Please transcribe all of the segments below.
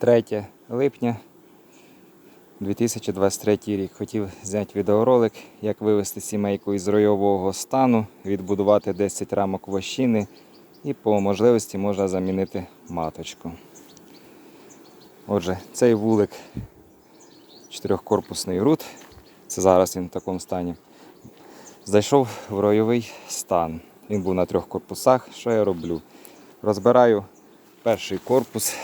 3 липня 2023 рік. Хотів зняти відеоролик, як вивести сімейку із ройового стану, відбудувати 10 рамок вощини і по можливості можна замінити маточку. Отже, цей вулик чотирьохкорпусний рут, це зараз він в такому стані, зайшов в ройовий стан. Він був на трьох корпусах. Що я роблю? Розбираю перший корпус.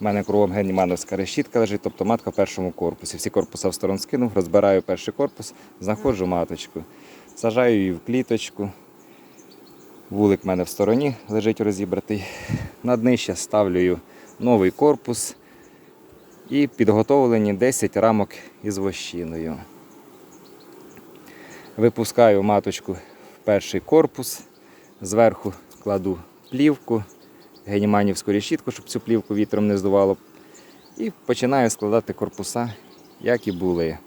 У мене кругом генімановська решітка лежить, тобто матка в першому корпусі. Всі корпуса в сторону скинув, розбираю перший корпус, знаходжу маточку. Сажаю її в кліточку. Вулик в мене в стороні лежить розібратий. На днище ставлю новий корпус і підготовлені 10 рамок із вощиною. Випускаю маточку в перший корпус, зверху кладу плівку, геніманівську решітку, щоб цю плівку вітром не здувало. І починаю складати корпуса, як і були.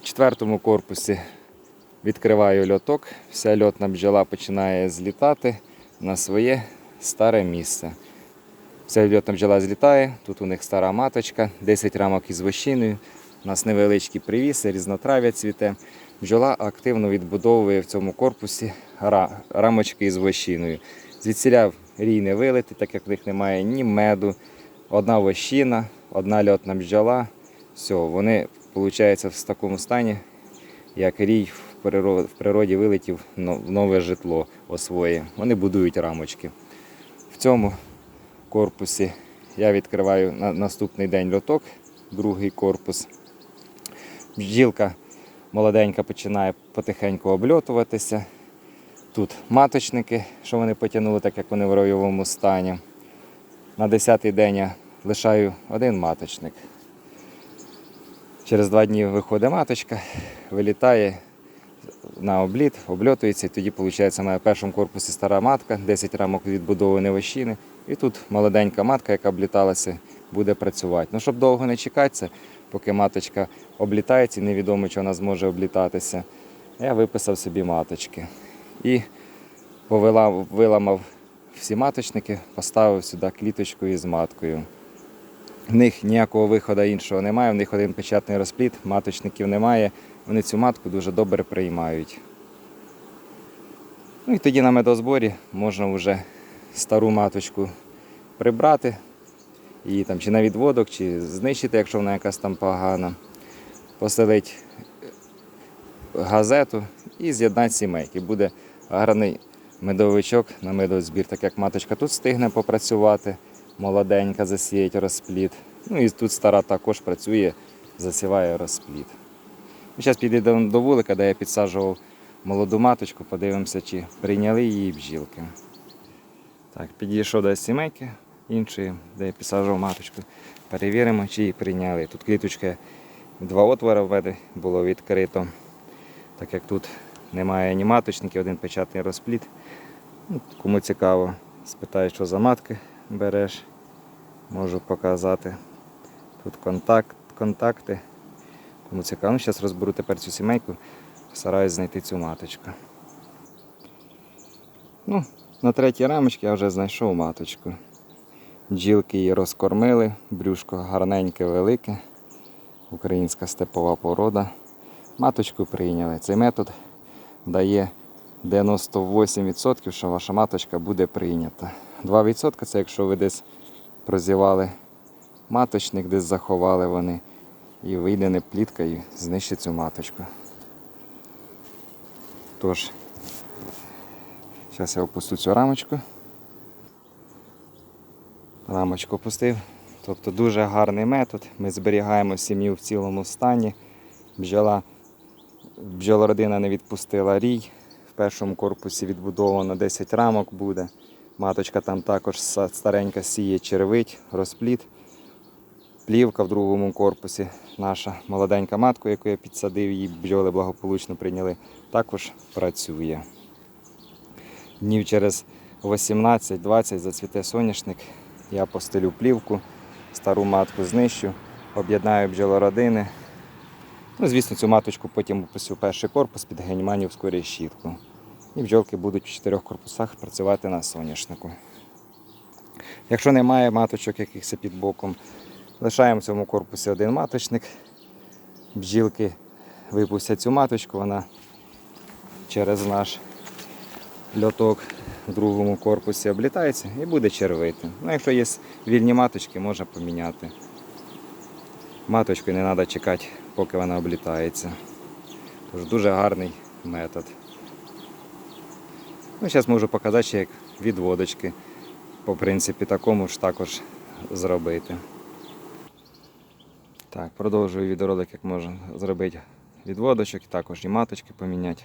В четвертому корпусі відкриваю льоток, вся льотна бджола починає злітати на своє старе місце. Вся льотна бджола злітає, тут у них стара маточка, 10 рамок із вощиною. У нас невеличкі привіси, різнотрав'я цвіте. Бджола активно відбудовує в цьому корпусі рамочки із вощиною. Звідсіля рій не вилити, так як в них немає ні меду, одна вощина, одна льотна бджола. Все, вони, виходить, в такому стані, як рій в природі, вилетів в нове житло освоє. Вони будують рамочки. В цьому корпусі я відкриваю на наступний день льоток, другий корпус. Бджілка молоденька починає потихеньку обльотуватися. Тут маточники, що вони потягнули, так як вони в ройовому стані. На 10-й день я лишаю один маточник. Через два дні виходить маточка, вилітає на обліт, обльотується, і тоді, виходить, в першому корпусі стара матка, 10 рамок відбудованої вощини. І тут молоденька матка, яка обліталася, буде працювати. Ну, щоб довго не чекатися, поки маточка облітається, і невідомо, чи вона зможе облітатися. Я виписав собі маточки. І виламав всі маточники, поставив сюди кліточку із маткою. В них ніякого виходу іншого немає, в них один печатний розпліт, маточників немає. Вони цю матку дуже добре приймають. Ну і тоді на медозборі можна вже стару маточку прибрати, її там чи на відводок, чи знищити, якщо вона якась там погана, поселити газету і з'єднати сімейки. Буде гарний медовичок на медозбір, так як маточка тут встигне попрацювати, молоденька засіять розпліт. Ну і тут стара також працює, засіває розпліт. Зараз підійдемо до вулика, де я підсаджував молоду маточку, подивимося, чи прийняли її бджілки. Так, підійшов до сімейки іншої, де я підсаджував маточку. Перевіримо, чи її прийняли. Тут кліточка, два отвори було відкрито. Так як тут немає ні маточників, один печатний розпліт. Ну, Кому цікаво, спитаю, що за матки береш. Можу показати. Тут контакт, контакти. Кому цікаво, ну, зараз розберу тепер цю сімейку, постараюсь знайти цю маточку. Ну, на третій рамочці я вже знайшов маточку. Джілки її розкормили, брюшко гарненьке, велике, українська степова порода. Маточку прийняли. Цей метод дає 98%, що ваша маточка буде прийнята. 2% це якщо ви десь прозівали маточник, десь заховали вони і вийде не плітка і знищить цю маточку. Тож, зараз я опусту цю рамочку. Рамочку опустив. Тобто дуже гарний метод. Ми зберігаємо сім'ю в цілому стані. Бджола, бджолородина не відпустила рій. В першому корпусі відбудовано 10 рамок буде. Маточка там також старенька сіє червить, розпліт. Плівка в другому корпусі. Наша молоденька матка, яку я підсадив, її бджоли благополучно прийняли, також працює. Днів через 18-20 зацвіте соняшник. Я постелю плівку, стару матку знищу, об'єднаю бджолородини. Ну, звісно, цю маточку потім опустю перший корпус під геніманівську решітку. І бджолки будуть в чотирьох корпусах працювати на соняшнику. Якщо немає маточок якихось під боком, Лишаємо в цьому корпусі один маточник. Бджілки випустять цю маточку, вона через наш льоток в другому корпусі облітається і буде червити. Ну, якщо є вільні маточки, можна поміняти. Маточку не треба чекати, поки вона облітається. Тож дуже гарний метод. Ну, зараз можу показати, ще як відводочки. По принципі, такому ж також зробити. Так, продовжую відеоролик, як можна зробити відводочок також і маточки поміняти.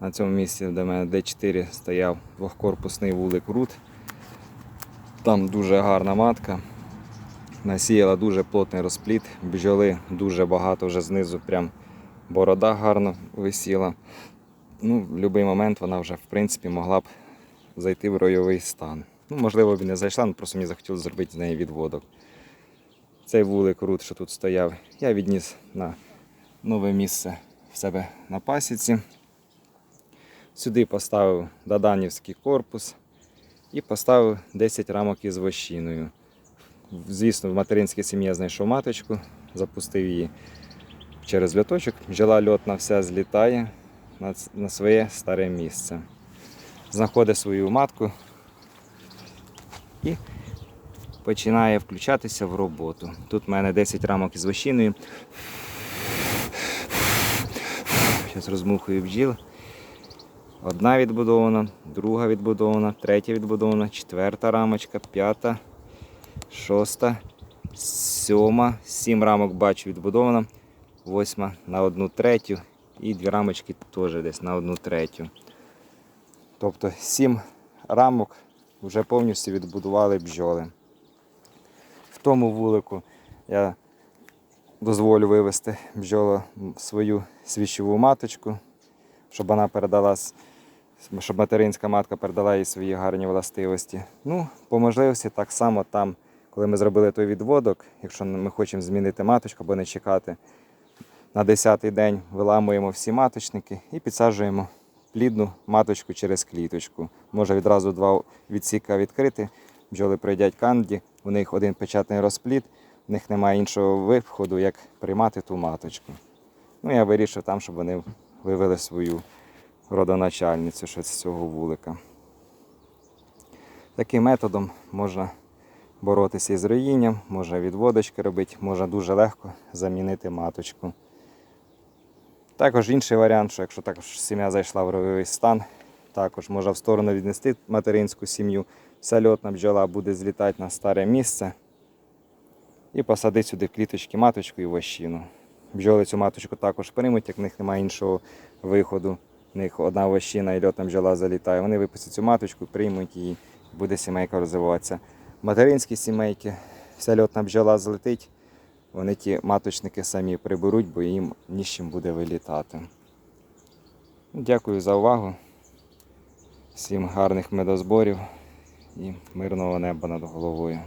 На цьому місці, де в мене D4 стояв двохкорпусний вулик рут. Там дуже гарна матка. Насіяла дуже плотний розпліт, бджоли дуже багато вже знизу, прям борода гарно висіла. Ну, в будь-який момент вона вже в принципі могла б зайти в ройовий стан. Ну, можливо, б і не зайшла, але просто мені захотілося зробити з неї відводок. Цей вулик рут, що тут стояв, я відніс на нове місце в себе на пасіці. Сюди поставив даданівський корпус і поставив 10 рамок із вощиною. Звісно, в материнській сім'ї знайшов маточку, запустив її через льоточок. Бджола льотна вся злітає на, на своє старе місце. Знаходить свою матку і починає включатися в роботу. Тут в мене 10 рамок із вощиною. Зараз розмухую бджіл. Одна відбудована, друга відбудована, третя відбудована, четверта рамочка, п'ята, шоста, сьома, сім рамок бачу відбудована, восьма на одну третю і дві рамочки теж десь на одну третю. Тобто сім рамок вже повністю відбудували бджоли. В тому вулику я дозволю вивести бджолу свою свічову маточку, щоб вона передала, щоб материнська матка передала їй свої гарні властивості. Ну, по можливості, так само там, коли ми зробили той відводок, якщо ми хочемо змінити маточку або не чекати, на 10-й день виламуємо всі маточники і підсаджуємо плідну маточку через кліточку. Може відразу два відсіка відкрити, бджоли пройдять канді, у них один печатний розплід, в них немає іншого виходу, як приймати ту маточку. Ну, я вирішив там, щоб вони вивели свою родоначальницю з цього вулика. Таким методом можна боротися із роїнням, можна відводочки робити, можна дуже легко замінити маточку. Також інший варіант, що якщо також сім'я зайшла в ройовий стан, також можна в сторону віднести материнську сім'ю, вся льотна бджола буде злітати на старе місце і посадити сюди в кліточки маточку і вощину. Бджоли цю маточку також приймуть, як в них немає іншого виходу. В них одна вощина і льотна бджола залітає. Вони випустять цю маточку, приймуть її, буде сімейка розвиватися. Материнські сімейки, вся льотна бджола злетить, вони ті маточники самі приберуть, бо їм ні з чим буде вилітати. Дякую за увагу. Всім гарних медозборів і мирного неба над головою.